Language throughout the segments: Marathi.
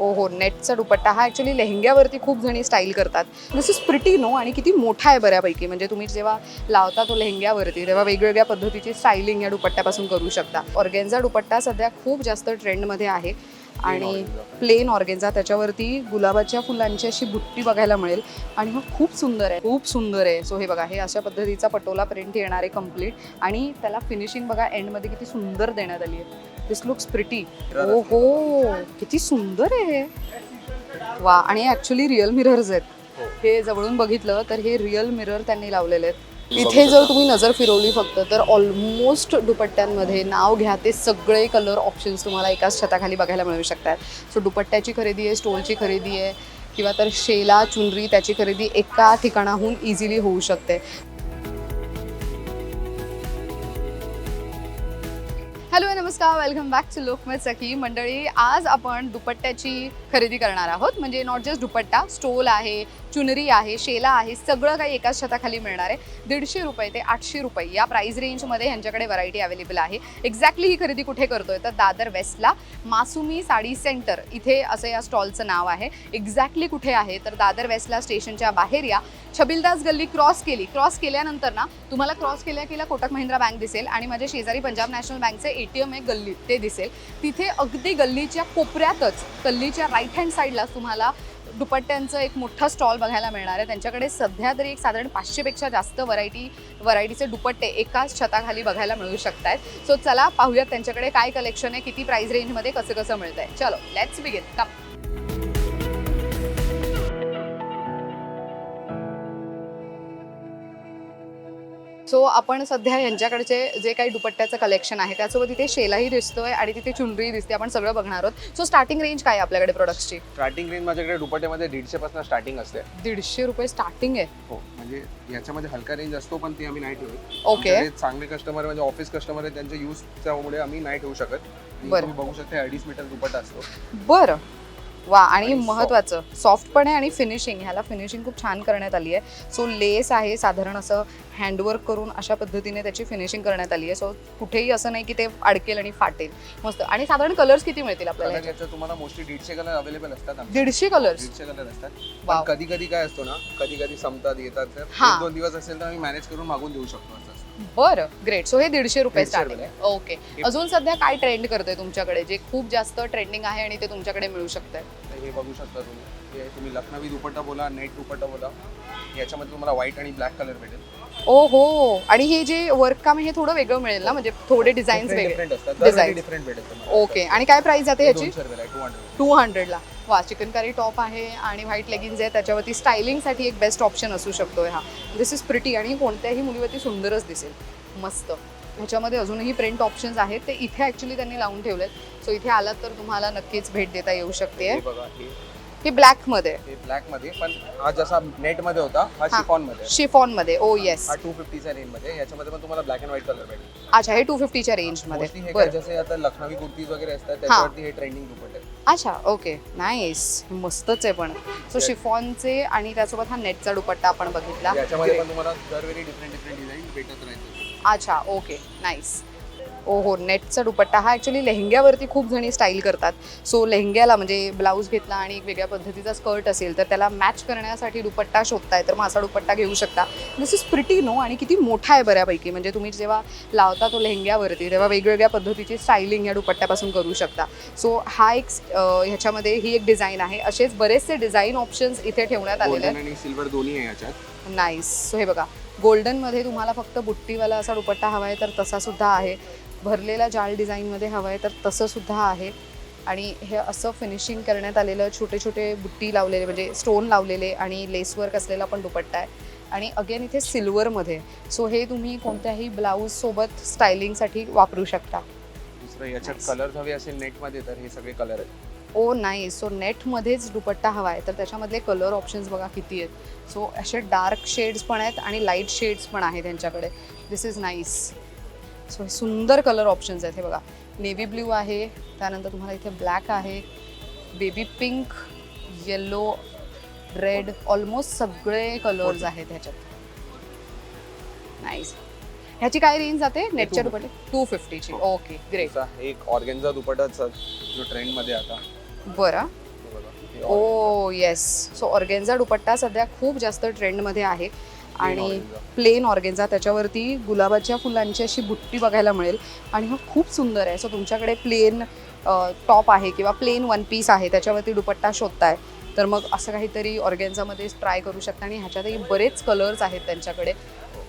ओ हो नेटचा दुपट्टा. हा ॲक्च्युली लेहंग्यावरती खूप जणी स्टाईल करतात. दिस इज प्रिटी नो आणि किती मोठा आहे बऱ्यापैकी. म्हणजे तुम्ही जेव्हा लावता तो लेहंग्यावरती तेव्हा वेगवेगळ्या पद्धतीची स्टायलिंग या दुपट्ट्यापासून करू शकता. ऑर्गेन्झा दुपट्टा सध्या खूप जास्त ट्रेंडमध्ये आहे. आणि प्लेन ऑर्गेन्झा त्याच्यावरती गुलाबाच्या फुलांची अशी बुट्टी बघायला मिळेल. आणि हा खूप सुंदर आहे खूप सुंदर आहे. सो हे बघा हे अशा पद्धतीचा पटोला प्रिंट येणार आहे कंप्लीट आणि त्याला फिनिशिंग बघा एंडमध्ये किती सुंदर देण्यात आली आहे. दिस लुक्स प्रिटी ओ हो किती सुंदर आहे हे. वा आणि ॲक्च्युली रिअल मिरर्स आहेत. हे. जवळून बघितलं तर हे रिअल मिरर त्यांनी लावलेले आहेत. इथे जर तुम्ही नजर फिरवली फक्त तर ऑलमोस्ट दुपट्ट्यांमध्ये नाव घ्या ते सगळे कलर ऑप्शन्स तुम्हाला एकाच छताखाली बघायला मिळू शकतात. सो दुपट्ट्याची खरेदी आहे स्टोलची खरेदी आहे किंवा तर शेला चुनरी त्याची खरेदी एका ठिकाणाहून इझिली होऊ शकते. हॅलो नमस्कार welcome back to Lokmat Sakhi मंडळी आज आपण दुपट्ट्याची खरेदी करणार आहोत. म्हणजे नॉट जस्ट दुपट्टा स्टोल आहे चुनरी आहे शेला आहे सगळं काही एकाच छताखाली मिळणार आहे. दीडशे रुपये ते आठशे रुपये या प्राईस रेंजमध्ये ह्यांच्याकडे व्हरायटी अवेलेबल आहे. एक्झॅक्टली ही खरेदी कुठे करतोय? तर दादर वेस्टला मासुमी साडी सेंटर इथे असं या स्टॉलचं नाव आहे. एक्झॅक्टली कुठे आहे? तर दादर वेस्टला स्टेशनच्या बाहेर या छबिलदास गल्ली क्रॉस केली. क्रॉस केल्यानंतर ना तुम्हाला क्रॉस केल्या केल्या कोटक महिंद्रा बँक दिसेल आणि माझ्या शेजारी पंजाब नॅशनल बँकचे ए टी एम आहे गल्ली ते दिसेल. तिथे अगदी गल्लीच्या कोपऱ्यातच गल्लीच्या राईट हँड साईडला तुम्हाला दुपट्ट्यांचं एक मोठा स्टॉल बघायला मिळणार आहे. त्यांच्याकडे सध्या तरी एक साधारण पाचशेपेक्षा जास्त व्हरायटी व्हरायटीचे दुपट्टे एकाच छताखाली बघायला मिळू शकत आहेत सो चला पाहूयात त्यांच्याकडे काय कलेक्शन आहे किती प्राईस रेंजमध्ये कसं कसं मिळतंय चलो लेट्स बिगिन कम सो आपण सध्या यांच्याकडचे जे काही दुपट्ट्याचं कलेक्शन आहे त्यासोबत इथे शेलाही दिसतोय आणि तिथे चुनरी दिसते आपण सगळं बघणार आहोत. सो स्टार्टिंग रेंज काय आहे आपल्याकडे प्रोडक्ट्सची स्टार्टिंग रेंज माझ्याकडे दुपट्ट्यामध्ये दीडशे पासून स्टार्टिंग असते. दीडशे रुपये स्टार्टिंग आहे? हो म्हणजे याच्यामध्ये हलका रेंज असतो पण ते आम्ही नाही ठेवू ओके चांगले कस्टमर म्हणजे ऑफिस कस्टमर आहे त्यांच्या यूज त्यामुळे आम्ही नाही ठेवू शकत. बरं. बघू शकता अडीच मीटर दुपट्टा असतो. बरं. वा आणि. महत्वाचं सॉफ्ट पण आहे आणि फिनिशिंग ह्याला फिनिशिंग खूप छान करण्यात आली आहे. सो लेस आहे साधारण असं हँडवर्क करून अशा पद्धतीने त्याची फिनिशिंग करण्यात आली आहे. सो कुठेही असं नाही की ते अडकेल आणि फाटेल. मस्त. आणि साधारण कलर्स किती मिळतील आपल्याला कलर तुम्हाला मोस्टली दीडशे कलर अवेलेबल असतात. दीडशे कलर्स दीडशे कलर असतात. कधी कधी काय असतो ना कधी कधी संपतात येतात दोन दिवस असेल तर आम्ही मॅनेज करून मागून देऊ शकतो. बरं ग्रेट सो हे दीडशे रुपये दीडशे स्टार्टिंग. आहे. ओके अजून सध्या काय ट्रेंड करतोय तुमच्याकडे जे खूप जास्त ट्रेंडिंग आहे आणि ते तुमच्याकडे मिळू शकतंय? तर हे बघू शकता तुम्ही. हे तुम्ही लखनवी दुपट्टा बोला नेट दुपट्टा बोला. याच्यामध्ये तुम्हाला व्हाईट आणि ब्लॅक कलर भेटेल. ओ हो आणि हे जे वर्क काम हे थोडं वेगळं मिळेल ना? म्हणजे थोडे डिझाईन्स वेगळे. डिफरंट असतात Designs. डिफरंट. ओके आणि काय प्राइस जाते ह्याची टू हंड्रेड टू हंड्रेडला वा चिकनकारी टॉप आहे आणि व्हाईट लेगिन्स आहे त्याच्यावरती स्टायलिंगसाठी एक बेस्ट ऑप्शन असू शकतो हा. दिस इज प्रिटी आणि कोणत्याही मुलीवरती सुंदरच दिसेल. मस्त. ह्याच्यामध्ये अजूनही प्रिंट ऑप्शन्स आहेत. ते इथे ॲक्च्युली त्यांनी लावून ठेवलेत. सो इथे आलात तर तुम्हाला नक्कीच भेट देता येऊ शकते. बघा हे ब्लॅकमध्ये हे ब्लॅकमध्ये पण हा जसा नेटमध्ये होता हा हा. शिफॉनमध्ये. आहे. शिफॉनमध्ये ओ येस हा टू फिफ्टीच्या रेंजमध्ये. याच्यामध्ये पण तुम्हाला ब्लॅक अँड व्हाईट कलर भेटेल. अच्छा हे टू फिफ्टीच्या रेंजमध्ये मोस्टली हे काय बरं जसे आता लखनवी कुर्तीज वगैरे असतात त्याच्यावरती हे ट्रेंडिंग दुपट्टे आहेत. अच्छा ओके नाईस मस्तच आहे पण. सो शिफॉनचे आणि त्यासोबत हा नेटचा दुपट्टा आपण बघितला. याच्यामध्ये. पण तुम्हाला दरवेळी डिफरंट डिफरंट डिझाईन भेटत राहतील. अच्छा ओके नाईस ओ हो नेटचा दुपट्टा. हा ॲक्च्युली लेहंग्यावरती खूप जणी स्टाईल करतात. सो लेहंग्याला म्हणजे ब्लाऊज घेतला आणि एक वेगळ्या पद्धतीचा स्कर्ट असेल तर त्याला मॅच करण्यासाठी दुपट्टा शोधताय तर मग असा दुपट्टा घेऊ शकता. दिस इज प्रिटी नो आणि किती मोठा आहे बऱ्यापैकी. म्हणजे तुम्ही जेव्हा लावता तो लेहंग्यावरती तेव्हा वेगवेगळ्या पद्धतीची स्टायलिंग या दुपट्ट्यापासून करू शकता. सो हा एक ह्याच्यामध्ये ही एक डिझाईन आहे. असेच बरेचसे डिझाईन ऑप्शन्स इथे ठेवण्यात आलेले आहेत. सिल्वर दोन्ही आहे याच्यात. नाईस सो हे बघा. गोल्डनमध्ये तुम्हाला फक्त बुट्टीवाला असा दुपट्टा हवा आहे तर तसा सुद्धा आहे. भरलेला जाळ डिझाईनमध्ये हवा आहे तर तसं सुद्धा आहे. आणि हे असं फिनिशिंग करण्यात आलेलं छोटे छोटे बुट्टी लावलेले म्हणजे स्टोन लावलेले आणि लेसवर्क असलेला पण दुपट्टा आहे. आणि अगेन इथे सिल्वरमध्ये सो हे तुम्ही कोणत्याही ब्लाऊजसोबत स्टायलिंगसाठी वापरू शकता. दुसरं याच्यात Nice. कलर हवे असेल नेटमध्ये तर हे सगळे कलर आहेत. ओ नाही सो नेटमध्येच दुपट्टा हवा आहे. तर त्याच्यामधले कलर ऑप्शन्स बघा किती आहेत. सो असे डार्क शेड्स पण आहेत आणि लाइट शेड्स पण आहेत त्यांच्याकडे. दिस इज नाईस सो सुंदर कलर ऑप्शन्स आहेत हे बघा. नेव्ही ब्ल्यू आहे त्यानंतर तुम्हाला इथे ब्लॅक आहे. Baby pink yellow red almost सगळे कलर्स आहेत ह्याच्यात. नाईस ह्याची काय रेंज जाते? नेटच्या 250. दुपट्टे टू फिफ्टीची ओके ग्रेट एक ऑर्गेन्झा दुपट्टाचा जो ट्रेंडमध्ये आता. बरं. ओ येस सो ऑर्गेन्झा दुपट्टा सध्या खूप जास्त ट्रेंडमध्ये आहे. आणि. प्लेन ऑर्गेन्झा त्याच्यावरती गुलाबाच्या फुलांची अशी बुट्टी बघायला मिळेल. आणि हा खूप सुंदर आहे. सो तुमच्याकडे प्लेन टॉप आहे किंवा प्लेन वन पीस आहे. त्याच्यावरती दुपट्टा शोधताय. तर मग असं काहीतरी ऑर्गेन्झामध्ये ट्राय करू शकता आणि ह्याच्यातही बरेच कलर्स आहेत त्यांच्याकडे.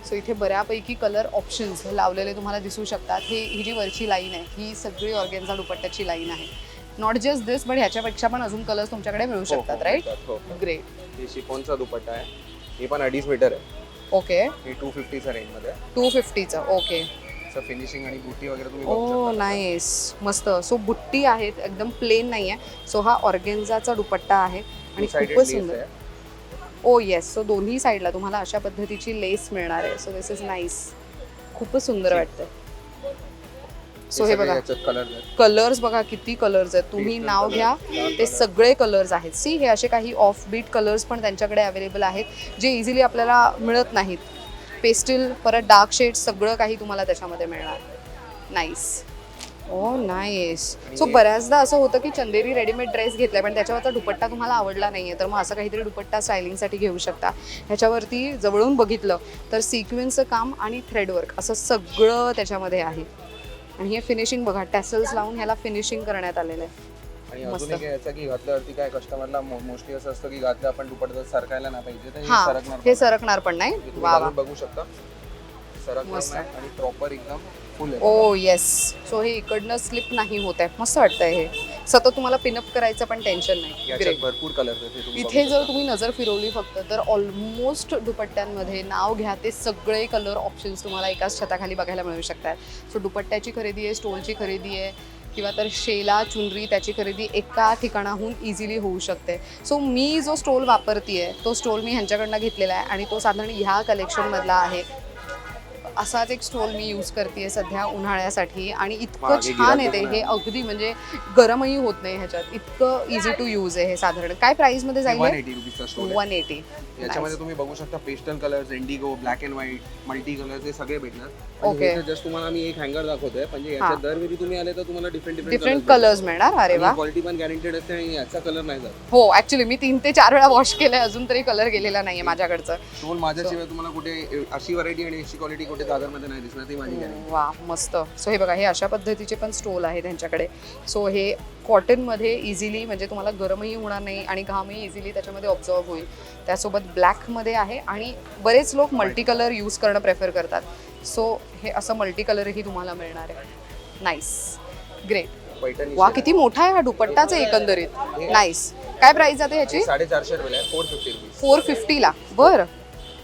सो इथे बऱ्यापैकी कलर ऑप्शन्स लावलेले तुम्हाला दिसू शकतात. हे ही जी वरची लाईन आहे. ही सगळी ऑर्गेन्झा दुपट्ट्याची लाईन आहे. नॉट जस्ट दिस बट ह्याच्यापेक्षा पण अजून कलर्स तुमच्याकडे मिळू हो, शकतात हो, राईट हो, हो. ग्रेट शिफॉनचा दुपट्टा आहे? हे पण अडीच मीटर आहे. ओके. हे टू फिफ्टीच्या रेंजमध्ये आहे. टू फिफ्टीचं ओके. असं फिनिशिंग आणि बुटी वगैरे तुम्ही बघू ओ शकता. नाईस मस्त. सो बुट्टी आहेत एकदम प्लेन नाही आहे. सो हा ऑर्गेन्झाचा दुपट्टा आहे आणि Two-sided खूपच lace सुंदर. आहे. ओ येस सो दोन्ही साईडला तुम्हाला अशा पद्धतीची लेस मिळणार आहे. सो दिस इज नाईस खूपच सुंदर वाटतं सो हे बघा. कलर्स बघा किती कलर्स आहेत. तुम्ही नाव घ्या. ते. सगळे कलर्स आहेत. सी हे असे काही ऑफ बीट कलर्स पण त्यांच्याकडे अवेलेबल आहेत जे इझिली आपल्याला मिळत नाहीत. पेस्टिल परत डार्क शेड सगळं काही तुम्हाला त्याच्यामध्ये मिळणार. नाईस ओ नाईस सो बऱ्याचदा असं होतं की चंदेरी रेडीमेड ड्रेस घेतलाय पण त्याच्यावरचा दुपट्टा तुम्हाला आवडला नाहीये. तर मग असं काहीतरी दुपट्टा स्टायलिंगसाठी घेऊ शकता. ह्याच्यावरती जवळून बघितलं तर सिक्वेन्सचं काम आणि थ्रेडवर्क असं सगळं त्याच्यामध्ये आहे. आणि हे फिनिशिंग बघा टॅसल्स लावून ह्याला फिनिशिंग करण्यात आलेलं आहे. आणि मस्त. अजून एक याचं की घातल्यावरती काय कस्टमरला मोस्टली असं असतं की घातलं आपण दुपट्टा सरकायला नाही पाहिजे तर हे हा सरकणार हे पण. सरकणार पण नाही. हे तुम्ही वा वा. घालून बघू शकता. सरकणार मस्त. नाही आणि प्रॉपर एकदम फुल आहे. ओ येस सो हे इकडनं स्लिप नाही होत आहे. मस्त वाटतंय हे. सतत तुम्हाला पिनअप करायचं पण टेन्शन नाही. याच्यात भरपूर कलर इथे जर. तुम्ही नजर फिरवली फक्त तर ऑलमोस्ट दुपट्ट्यांमध्ये नाव घ्या ते सगळे कलर ऑप्शन्स तुम्हाला एकाच छताखाली बघायला मिळू शकतात. सो दुपट्ट्याची खरेदी आहे स्टोलची खरेदी आहे किंवा तर शेला चुनरी त्याची खरेदी एका ठिकाणाहून इझिली होऊ शकते. सो मी जो स्टोल वापरते तो स्टोल मी ह्यांच्याकडनं घेतलेला आहे आणि तो साधारण ह्या कलेक्शनमधला आहे. असाच एक स्टोल मी यूज करते सध्या उन्हाळ्यासाठी. आणि इतकं छान येते हे. अगदी म्हणजे गरमही होत नाही ह्याच्यात. इतकं इझी टू यूज आहे हे साधारण. काय प्राइसमध्ये जाईल वन एटी याच्यामध्ये तुम्ही बघू शकता pastel colours indigo black and white multi colours हे सगळे भेटणार. Okay. जस्ट तुम्हाला मी एक हँगर दाखवतोय. म्हणजे याच्यात दरवेळी तुम्ही आले तर तुम्हाला डिफरंट डिफरंट कलर्स मिळणार? अरे वा. क्वालिटी पण गॅरंटेड असते आणि याचा कलर नाही जात. हो ऍक्च्युली मी तीन ते चार वेळा वॉश केलंय अजून तरी कलर गेलेला नाहीये माझ्याकडचं. स्टोल माझ्याशिवाय तुम्हाला कुठे अशी व्हरायटी आणि अशी क्वालिटी कुठे दादरमध्ये नाही दिसणार ती माझी गॅरंटी वा मस्त. सो हे बघा हे अशा पद्धतीचे पण स्टोल आहे त्यांच्याकडे सो हे कॉटनमध्ये इझिली म्हणजे तुम्हाला गरमही होणार नाही आणि घामही इझिली त्याच्यामध्ये ऑब्झर्व होईल. त्यासोबत ब्लॅकमध्ये आहे आणि बरेच लोक मल्टी कलर यूज करणं प्रेफर करतात. सो हे असं मल्टी कलरही तुम्हाला मिळणार आहे. नाईस ग्रेट वा किती मोठा आहे हा दुपट्टाच आहे एकंदरीत. नाईस काय प्राइस जाते ह्याची? साडेचारशे रुपये फोर फिफ्टी फोर फिफ्टीला बरं.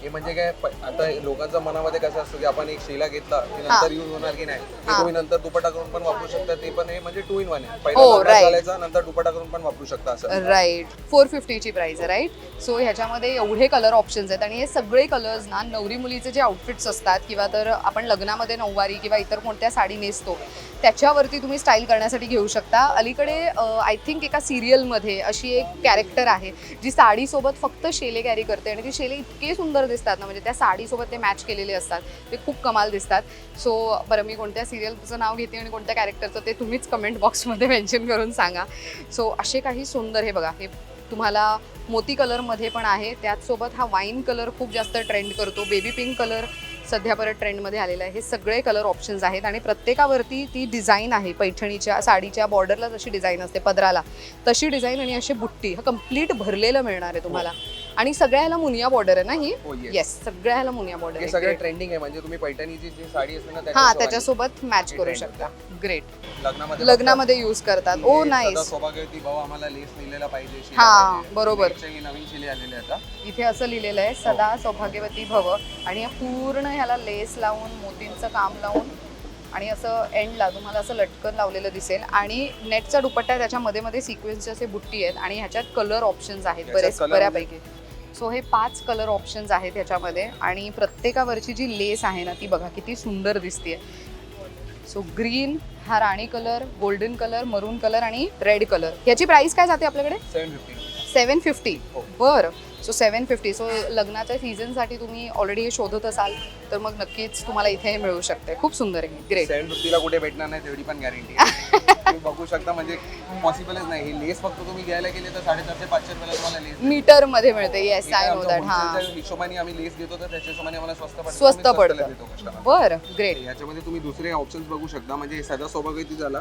हे म्हणजे काय प- आता लोकांच्या मनामध्ये कसं असतं की आपण एक शिला घेतला की नंतर यूज होणार की नाही? ते तुम्ही नंतर दुपट्टा करून पण वापरू शकता ते पण हे म्हणजे टू इन वन आहे. पहिला हो, लग्नात right. घालायचा नंतर दुपट्टा करून पण वापरू शकता असं. राईट फोर फिफ्टीची प्राइस आहे राईट सो ह्याच्यामध्ये एवढे कलर ऑप्शन्स आहेत आणि हे सगळे कलर्स ना नवरी मुलीचे जे आउटफिट्स असतात किंवा तर आपण लग्नामध्ये नऊवारी किंवा इतर कोणत्या साडी नेसतो त्याच्यावरती तुम्ही स्टाईल करण्यासाठी घेऊ शकता. अलीकडे आय थिंक एका सिरियलमध्ये अशी एक कॅरेक्टर आहे जी साडीसोबत फक्त शेले कॅरी करते आणि ती शेले इतके सुंदर दिसतात ना म्हणजे त्या साडीसोबत ते मॅच केलेले असतात. ते खूप कमाल दिसतात. सो बरं मी कोणत्या सिरियलचं नाव घेते आणि कोणत्या कॅरेक्टरचं ते तुम्हीच कमेंट बॉक्समध्ये मेन्शन करून सांगा. सो असे काही सुंदर हे बघा हे तुम्हाला मोती कलरमध्ये पण आहे. त्याचसोबत हा वाईन कलर खूप जास्त ट्रेंड करतो. बेबी पिंक कलर सध्या परत ट्रेंडमध्ये आलेला आहे. हे सगळे कलर ऑप्शन्स आहेत आणि प्रत्येकावरती ती डिझाईन आहे. पैठणीच्या साडीच्या बॉर्डरला जशी डिझाईन असते पदराला तशी डिझाईन आणि अशी बुट्टी हा कंप्लीट भरलेलं मिळणार आहे तुम्हाला. हो. आणि सगळ्याला मुनिया बॉर्डर आहे ना ही? हो येस येस सगळ्याला मुनिया बॉर्डर हे सगळं ट्रेंडिंग आहे. म्हणजे तुम्ही पैठणीची जी साडी असते ना हा त्याच्यासोबत त्याच्यासोबत मॅच हे करू शकता. ग्रेट लग्नामध्ये लग्नामध्ये यूज करतात. ओ हे नाईस सदा सौभाग्यवती भाऊ आम्हाला लेस पाहिजे शिला हा, पाहिजे. बरोबर. नवीन शिले आलेले आता. इथे असं लिहिलेलं आहे सदा सौभाग्यवती भव आणि पूर्ण ह्याला लेस लावून मोतींचं काम लावून आणि असं एंडला तुम्हाला असं लटकन लावलेलं दिसेल. आणि नेटचा दुपट्टा आहे, त्याच्या मध्ये मध्ये सिक्वेन्सचे असे बुट्टी आहेत आणि ह्याच्यात कलर ऑप्शन्स आहेत याच्यात बरेच color बऱ्यापैकी. सो हे पाच कलर ऑप्शन्स आहेत ह्याच्यामध्ये आणि प्रत्येकावरची जी लेस आहे ना ती बघा किती सुंदर दिसते सो ग्रीन हा राणी colour golden colour maroon colour आणि रेड कलर ह्याची प्राइस काय जाते आपल्याकडे? Seven fifty seven fifty. बरं. सो सेवन फिफ्टी सो लग्नाच्या सीझनसाठी तुम्ही ऑलरेडी हे शोधत असाल तर मग नक्कीच तुम्हाला इथे हे मिळू शकते. खूप सुंदर आहे. ग्रेट सेवन फिफ्टीला कुठे भेटणार नाही तेवढी पण गॅरंटी तुम्ही बघू शकता म्हणजे पॉसिबलच नाही. ही लेस फक्त तुम्ही घ्यायला गेले तर साडेचारशे पाचशे रुपयाला तुम्हाला लेस मीटरमध्ये मिळते. येस आय नो दॅट हा. हिशोबाने आम्ही लेस देतो तर त्याच्या हिशोबाने आम्हाला स्वस्त पडतं. स्वस्त आम्ही स्वस्ताला पडतं. देतो customer. बरं. ग्रेट याच्यामध्ये तुम्ही दुसरे ऑप्शन्स बघू शकता. म्हणजे सदा सौभाग्यवती झाला?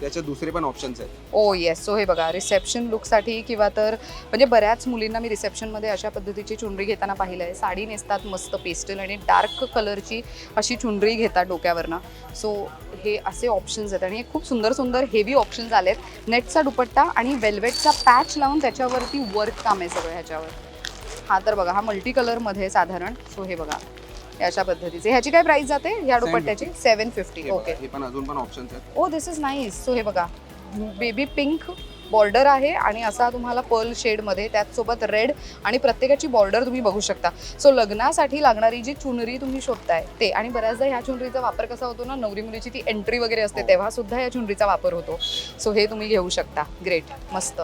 त्याचे दुसरे पण ऑप्शन्स आहेत. ओ येस सो हे बघा रिसेप्शन लुकसाठी किंवा तर म्हणजे बऱ्याच मुलींना मी रिसेप्शनमध्ये अशा पद्धतीची चुनरी घेताना पाहिलं आहे. साडी नेसतात मस्त पेस्टल आणि डार्क कलरची अशी चुनरी घेतात डोक्यावरनं. सो हे असे ऑप्शन्स आहेत. आणि हे खूप सुंदर सुंदर हेवी ऑप्शन्स आले आहेत नेटचा दुपट्टा आणि वेल्वेटचा पॅच लावून त्याच्यावरती वर्क काम आहे सगळं ह्याच्यावर. हा तर बघा हा मल्टी कलरमध्ये साधारण. सो हे बघा. अशा पद्धतीचे. ह्याची काय प्राइस जाते? ह्या दुपट्ट्याची. सेवन फिफ्टी ओके हे पण अजून पण ऑप्शन्स आहेत. Oh this is nice so हे बघा. बेबी पिंक बॉर्डर आहे आणि असा तुम्हाला पर्ल शेडमध्ये त्याचसोबत रेड आणि प्रत्येकाची बॉर्डर तुम्ही बघू शकता. सो लग्नासाठी लागणारी जी चुनरी तुम्ही शोधताय ते. आणि बऱ्याचदा ह्या चुनरीचा वापर कसा होतो ना नवरी मुलीची ती एंट्री वगैरे असते हो. तेव्हा सुद्धा या चुनरीचा वापर होतो. सो हे तुम्ही घेऊ शकता. ग्रेट मस्त.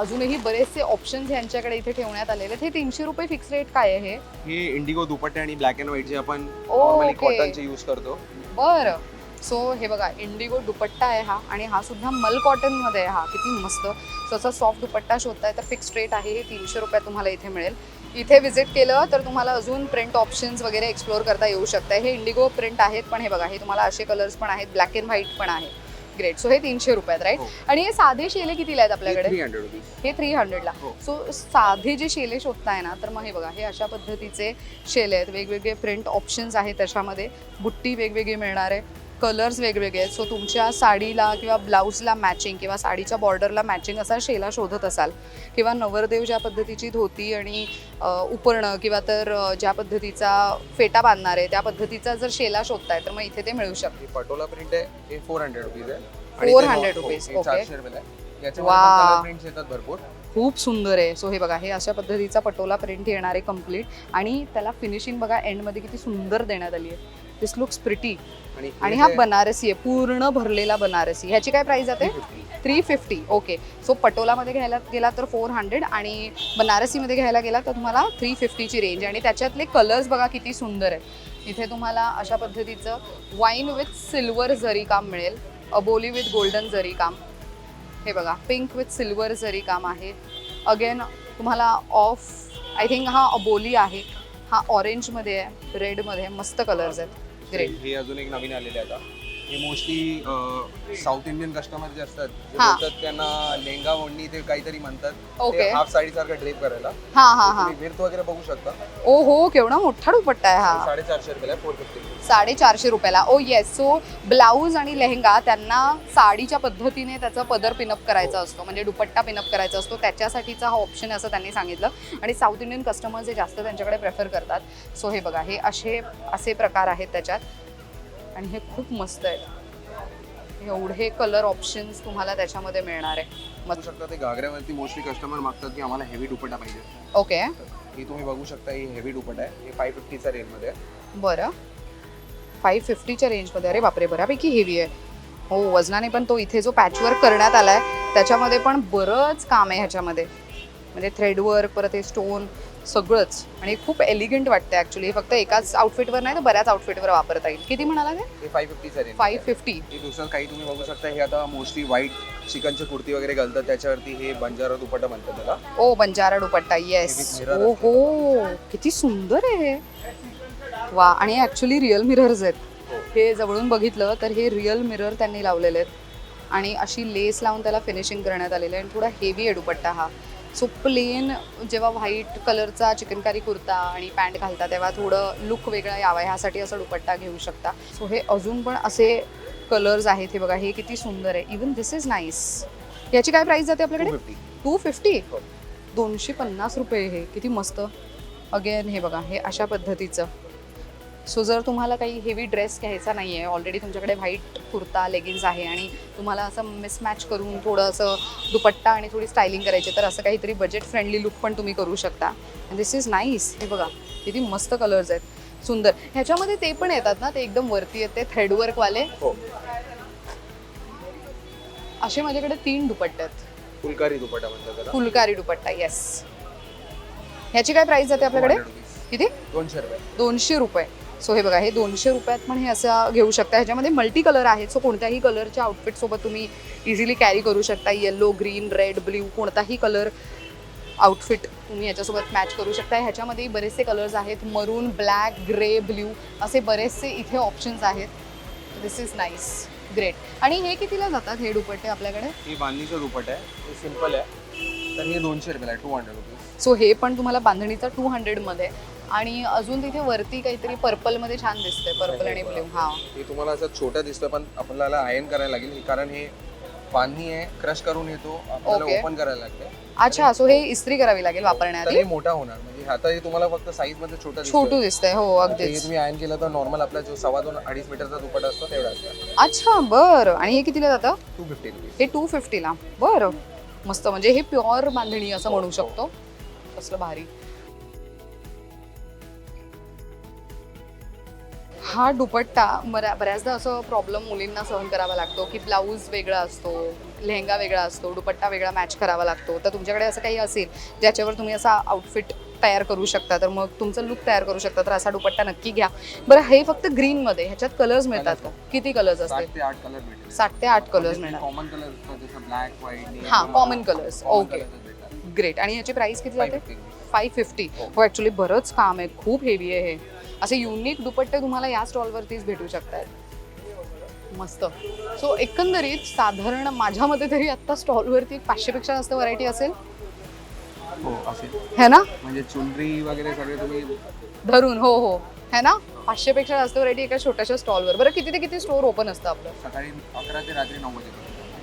अजूनही बरेचसे ऑप्शन्स यांच्याकडे इथे ठेवण्यात आलेले आहेत. हे तीनशे रुपये फिक्स रेट काय आहे हे? इंडिगो दुपट्टे आणि ब्लॅक अँड व्हाईट जे आपण नॉर्मली. कॉटनचे यूज करतो. बरं. सो हे बघा इंडिगो दुपट्टा आहे हा आणि हा सुद्धा मल कॉटनमध्ये आहे हा. किती मस्त. सो असा सॉफ्ट दुपट्टा शोधताय तर फिक्स रेट आहे हे तीनशे रुपयात तुम्हाला इथे मिळेल. इथे विजिट केलं तर तुम्हाला अजून प्रिंट ऑप्शन्स वगैरे एक्सप्लोर करता येऊ शकतं हे इंडिगो प्रिंट आहेत पण हे बघा हे तुम्हाला असे कलर्स पण आहेत ब्लॅक अँड व्हाईट पण आहे. ग्रेट सो हे तीनशे रुपयात राईट हो. आणि हे साधे शेले कितीला आहेत आपल्याकडे? हे थ्री हंड्रेडला. सो साधे जे शेले शोधताय ना तर मग हे बघा हे अशा पद्धतीचे शेले आहेत. वेगवेगळे प्रिंट ऑप्शन्स आहेत त्याच्यामध्ये. बुट्टी वेगवेगळी मिळणार आहे. कलर्स वेगवेगळे आहेत. सो तुमच्या साडीला किंवा ब्लाऊजला मॅचिंग किंवा साडीच्या बॉर्डरला मॅचिंग असा शेला शोधत असाल. किंवा नवरदेव ज्या पद्धतीची धोती आणि उपरणं किंवा तर ज्या पद्धतीचा फेटा बांधणार आहे त्या पद्धतीचा जर शेला शोधताय तर मग इथे ते मिळू शकते. पटोला प्रिंट आहे हे फोर हंड्रेड रुपीज आहे. 400 ते- हो, rupees, हे okay. चारशे रुपयाला आहे. याच्यामध्ये वा. कलर प्रिंट्स येतात भरपूर. खूप सुंदर आहे. सो हे बघा हे अशा पद्धतीचा पटोला प्रिंट येणार आहे कंप्लीट आणि त्याला फिनिशिंग बघा एंडमध्ये किती सुंदर देण्यात आली आहे. दिस लुक्स प्रिटी आणि हे बनारसी आहे पूर्ण भरलेला बनारसी. ह्याची काय प्राइस जाते 350. थ्री फिफ्टी ओके सो पटोलामध्ये घ्यायला गेला तर फोर हंड्रेड आणि बनारसीमध्ये घ्यायला गेला तर तुम्हाला थ्री फिफ्टीची रेंज आणि त्याच्यातले कलर्स बघा किती सुंदर आहे इथे तुम्हाला अशा पद्धतीचं वाईन विथ सिल्वर जरी काम मिळेल. अबोली विथ गोल्डन जरी काम. हे बघा पिंक विथ सिल्वर जरी काम आहे. अगेन तुम्हाला ऑफ आय थिंक हा अबोली आहे. हा ऑरेंजमध्ये आहे रेडमध्ये आहे. मस्त कलर्स आहेत. ग्रेट हे अजून एक नवीन आलेले आहे आता. हे मोस्टली साऊथ इंडियन कस्टमर जे असतात जे हा. बोलतात त्यांना लेंगा ओढणी ते काहीतरी म्हणतात. ओके हाफ साडी सारखं ड्रेप करायला. हा हा हा. तुम्ही विर्थ वगैरे बघू शकता. ओ हो केवढा मोठा दुपट्टा आहे हा. साडेचारशे रुपयाला फोर फिफ्टी साडेचारशे रुपयाला. ओ येस सो ब्लाऊज आणि लेहंगा त्यांना साडीच्या पद्धतीने त्याचा पदर पिनअप करायचा असतो. म्हणजे दुपट्टा पिनअप करायचा असतो. त्याच्यासाठीचा हा ऑप्शन असं त्यांनी सांगितलं. आणि साऊथ इंडियन कस्टमर्स हे जास्त त्यांच्याकडे प्रेफर करतात. सो हे बघा. हे असे असे प्रकार आहेत त्याच्यात. आणि हे खूप मस्त आहेत. एवढे कलर ऑप्शन्स तुम्हाला त्याच्यामध्ये मिळणार आहे. बघू शकता ते घागऱ्यावरती मोस्टली कस्टमर मागतात की आम्हाला हेवी दुपट्टा पाहिजे. ओके ही तुम्ही बघू शकता ही हेवी दुपट्टा आहे. हे फाय फिफ्टीच्या रेंजमध्ये आहे. बरं. फाईव्ह फिफ्टीच्या रेंजमध्ये अरे बापरे बऱ्यापैकी हेवी आहे. हो वजनाने पण तो इथे जो पॅचवर्क करण्यात आला आहे त्याच्यामध्ये पण बरंच काम आहे ह्याच्यामध्ये. म्हणजे थ्रेडवर्क परत हे स्टोन सगळंच. आणि खूप एलिगंट वाटतं ॲक्च्युली फक्त एकाच आउटफिटवर नाही तर बऱ्याच आउटफिटवर वापरता येईल. किती म्हणाला ते? हे फाय रेंज फाईव्ह फिफ्टी हे दुसरं काही तुम्ही बघू शकता हे आता मोस्टली व्हाईट चिकनची कुर्ती वगैरे घालतात. त्याच्यावरती हे बंजारा दुपट्टा म्हणतात त्याला. ओ Banjara dupatta yes With mirror oh हो. किती सुंदर आहे हे. वा आणि ॲक्च्युली रिअल मिरर्स आहेत. हे. जवळून बघितलं तर हे रिअल मिरर त्यांनी लावलेले आहेत. आणि अशी लेस लावून त्याला फिनिशिंग करण्यात आलेलं आहे. आणि थोडा हेवी आहे दुपट्टा हा. सो प्लेन जेव्हा व्हाईट कलरचा चिकनकारी कुर्ता आणि पॅन्ट घालता तेव्हा थोडं लुक वेगळा यावा. ह्यासाठी असं दुपट्टा घेऊ शकता. सो हे अजून पण असे कलर्स आहेत. हे बघा हे किती सुंदर आहे. इवन दिस इज नाईस याची काय प्राईस जाते आपल्याकडे? फिफ्टी टू फिफ्टी हो. दोनशे पन्नास रुपये हे. किती मस्त. अगेन हे बघा हे अशा पद्धतीचं. सो जर तुम्हाला काही हेवी ड्रेस घ्यायचा नाही आहे ऑलरेडी तुमच्याकडे व्हाईट कुर्ता लेगिन्स आहे आणि तुम्हाला असं मिसमॅच करून थोडं असं दुपट्टा आणि थोडी स्टायलिंग करायची तर असं काहीतरी बजेट फ्रेंडली लुक पण तुम्ही करू शकता. दिस इज नाईस हे बघा किती मस्त कलर्स आहेत. सुंदर. ह्याच्यामध्ये ते पण येतात ना ते एकदम वरती येते थ्रेडवर्कवाले हो. असे माझ्याकडे तीन दुपट्टे आहेत. फुलकारी दुपट्टा म्हणतात फुलकारी दुपट्टा येस ह्याची काय प्राइस जाते आपल्याकडे? 200 rupees. किती? दोनशे रुपये. दोनशे रुपये. सो हे बघा हे दोनशे रुपयात पण हे असं घेऊ शकता. ह्याच्यामध्ये मल्टी कलर आहेत. सो कोणत्याही कलरच्या आउटफिटसोबत तुम्ही इझिली कॅरी करू शकता. येलो ग्रीन रेड ब्ल्यू कोणताही कलर आउटफिट तुम्ही याच्यासोबत मॅच करू शकता. ह्याच्यामध्ये बरेचसे कलर्स आहेत. मरून ब्लॅक ग्रे ब्ल्यू असे बरेचसे इथे ऑप्शन्स आहेत. दिस इज नाईस ग्रेट आणि हे कितीला जातात? हे दुपट्टे आपल्याकडे? ही बांधणीचं दुपट्टा आहे. हे सिंपल आहे. तर हे दोनशे रुपयाला टू हंड्रेड रुपीज सो हे पण तुम्हाला बांधणीचा टू हंड्रेडमध्ये आणि अजून तिथे वरती काहीतरी पर्पलमध्ये छान दिसतंय पर्पल आणि ब्ल्यू हां. हे तुम्हाला असं छोटं दिसतं पण आपल्याला आयन करायला लागेल. कारण हे बांधणी आहे क्रश करून येतो आपल्याला Okay. ओपन करायला लागते. अच्छा सो हे इस्त्री करावी लागेल तर वापरण्याआधी? हे मोठा होणार. म्हणजे आता हे तुम्हाला फक्त साईजमध्ये छोटं दिसतोय. छोटू दिसतंय हो आता हे अगदीच तुम्ही आयन केलं तर नॉर्मल आपला जो सव्वा दोन अडीच मीटरचा दुपट्टा असतो तेवढा असतो. अच्छा बरं. आणि हे कितीला जातं? टू फिफ्टी रुपीज हे टू फिफ्टीला बरं. मस्त म्हणजे हे प्युअर बांधणी असं म्हणू शकतो. कसलं भारी. हा दुपट्टा बऱ्या बऱ्याचदा असं प्रॉब्लेम मुलींना सहन करावा लागतो की ब्लाऊज वेगळा असतो लेहंगा वेगळा असतो दुपट्टा वेगळा मॅच करावा लागतो. तर तुमच्याकडे असं काही असेल ज्याच्यावर तुम्ही असा आउटफिट तयार करू शकता तर मग तुमचं लुक तयार करू शकता तर असा दुपट्टा नक्की घ्या. बरं हे फक्त ग्रीनमध्ये ह्याच्यात कलर्स मिळतात का? किती कलर्स सात असतील ते आठ कलर भेटेल. सात ते आठ कलर्स मिळणार. कॉमन कलर असतात जसं ब्लॅक व्हाईट हा कॉमन कलर्स ओके ग्रेट आणि याची प्राइस किती जाते? फाय फिफ्टी हो ॲक्च्युली बरंच काम आहे. खूप हेवी आहे हे. असे युनिक दुपट्टे तुम्हाला या स्टॉलवरतीच भेटू शकतात. मस्त. सो एकंदरीत साधारण माझ्या मते तरी आत्ता स्टॉलवरती पाचशेपेक्षा जास्त व्हरायटी असेल. हो असेल. है ना? म्हणजे चुनरी वगैरे सगळे तुम्ही धरून हो हो. है ना? पाचशेपेक्षा जास्त व्हरायटी एका छोट्याशा स्टॉलवर बरं किती ते किती स्टोर ओपन असतं आपलं? सकाळी अकरा ते रात्री नऊ वाजे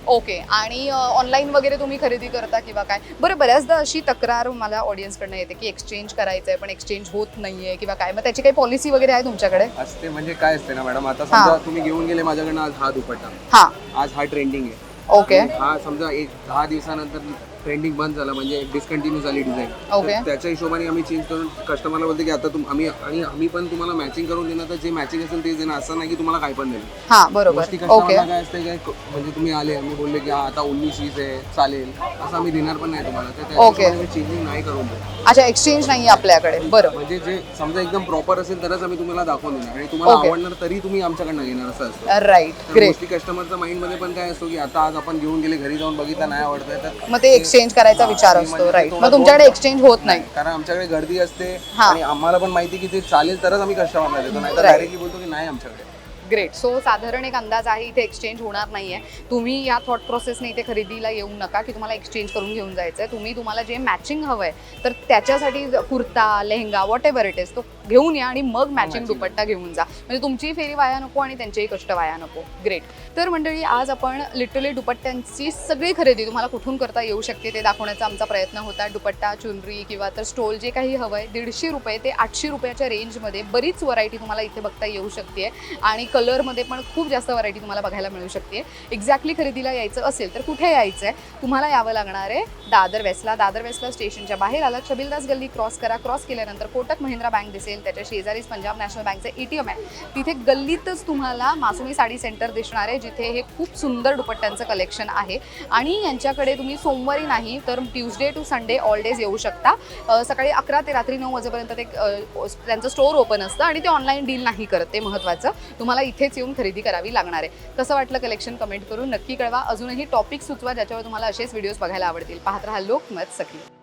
ओके. आणि ऑनलाईन वगैरे तुम्ही खरेदी करता किंवा काय? बरं बऱ्याचदा अशी तक्रार मला ऑडियन्सकडनं येते की एक्सचेंज करायचं आहे पण एक्सचेंज होत नाहीये किंवा काय? मग त्याची काही पॉलिसी वगैरे आहे तुमच्याकडे? असते म्हणजे काय असते ना मॅडम आता. समजा तुम्ही घेऊन गेले माझ्याकडनं आज हा दुपट्टा. हां. आज हा ट्रेंडिंग आहे. ओके. हा समजा एक दहा दिवसानंतर ट्रेंडिंग बंद झाला म्हणजे डिस्कंटिन्यू झाली डिझाईन त्याच्या हिशोबाने आम्ही चेंज करून कस्टमरला बोलतो की आता तुम आम्ही आणि आम्ही पण तुम्हाला मॅचिंग करून देणार तर जे मॅचिंग असेल ते देणार. असं नाही की तुम्हाला काय पण देणार. हां बरोबर. गोष्टी ओके कस्टमरला काय असते काय म्हणजे तुम्ही आले आम्ही बोलले की हा आता उन्नीस वीस आहे चालेल. असं आम्ही देणार पण नाही तुम्हाला. तर त्या Okay. हिशोबाने चेंजिंग नाही करून अच्छा एक्सचेंज नाही आपल्याकडे. बरं. म्हणजे जे समजा एकदम प्रॉपर असेल तरच आम्ही तुम्हाला दाखवून देणार. आणि तुम्हाला Okay. आवडणार तरी तुम्ही आमच्याकडनं घेणार असं असतं. राईट तर ग्रेट गोष्टी कस्टमरच्या माइंडमध्ये पण काय असतो की आता आज आपण घेऊन गेले घरी जाऊन बघितलं नाही आवडतंय तर मग ते एक्सचेंज करायचा विचार असतो म्हणजे राईट थोडा मग तुमच्याकडे एक्सचेंज होत नाही. कारण आमच्याकडे गर्दी असते हा. आणि आम्हाला पण माहिती की ते चालेल तरच आम्ही कस्टमरला देतो नाही तर Right. डायरेक्टली बोलतो की नाही आमच्याकडे. ग्रेट सो साधारण एक अंदाज आहे इथे एक्सचेंज होणार नाहीये. तुम्ही या थॉट प्रोसेसने इथे खरेदीला येऊ नका की तुम्हाला एक्सचेंज करून घेऊन जायचं आहे तुम्ही तुम्हाला जे मॅचिंग हवं आहे तर त्याच्यासाठी kurta lehenga whatever it is तो घेऊन या आणि मग मॅचिंग matching. दुपट्टा घेऊन जा. म्हणजे तुमची फेरी वाया नको आणि त्यांचेही कष्ट वाया नको. ग्रेट तर मंडळी आज आपण लिटरली दुपट्ट्यांची सगळी खरेदी तुम्हाला कुठून करता येऊ शकते ते दाखवण्याचा आमचा प्रयत्न होता. दुपट्टा चुनरी किंवा तर स्टोल जे काही हवं आहे दीडशे रुपये ते आठशे रुपयाच्या रेंजमध्ये बरीच व्हरायटी तुम्हाला इथे बघता येऊ शकते. आणि कलरमध्ये पण खूप जास्त व्हरायटी तुम्हाला बघायला मिळू शकते. एक्झॅक्टली खरेदीला यायचं असेल तर कुठे यायचं आहे तुम्हाला यावं लागणार आहे दादर वेस्टला. दादर वेस्टला स्टेशनच्या बाहेर आला. छबिलदास गल्ली क्रॉस करा. क्रॉस केल्यानंतर कोटक महिंद्रा बँक दिसेल. त्याच्या शेजारीच पंजाब नॅशनल बँकचं ए टी एम आहे. तिथे गल्लीतच तुम्हाला मासुमी साडी सेंटर दिसणार आहे जिथे हे खूप सुंदर दुपट्ट्यांचं कलेक्शन आहे. आणि यांच्याकडे तुम्ही सोमवारी नाही तर Tuesday to Sunday all days येऊ शकता. सकाळी अकरा ते रात्री नऊ वाजेपर्यंत ते त्यांचं स्टोअर ओपन असतं आणि ते ऑनलाईन डील नाही करत ते महत्त्वाचं. तुम्हाला इथेच येऊन खरेदी करावी लागणार आहे. कसं वाटलं कलेक्शन कमेंट करून नक्की कळवा. अजूनही टॉपिक सुचवा ज्याच्यावर तुम्हाला असेच व्हिडिओज बघायला आवडतील. पाहत राहा लोकमत सक्रिय.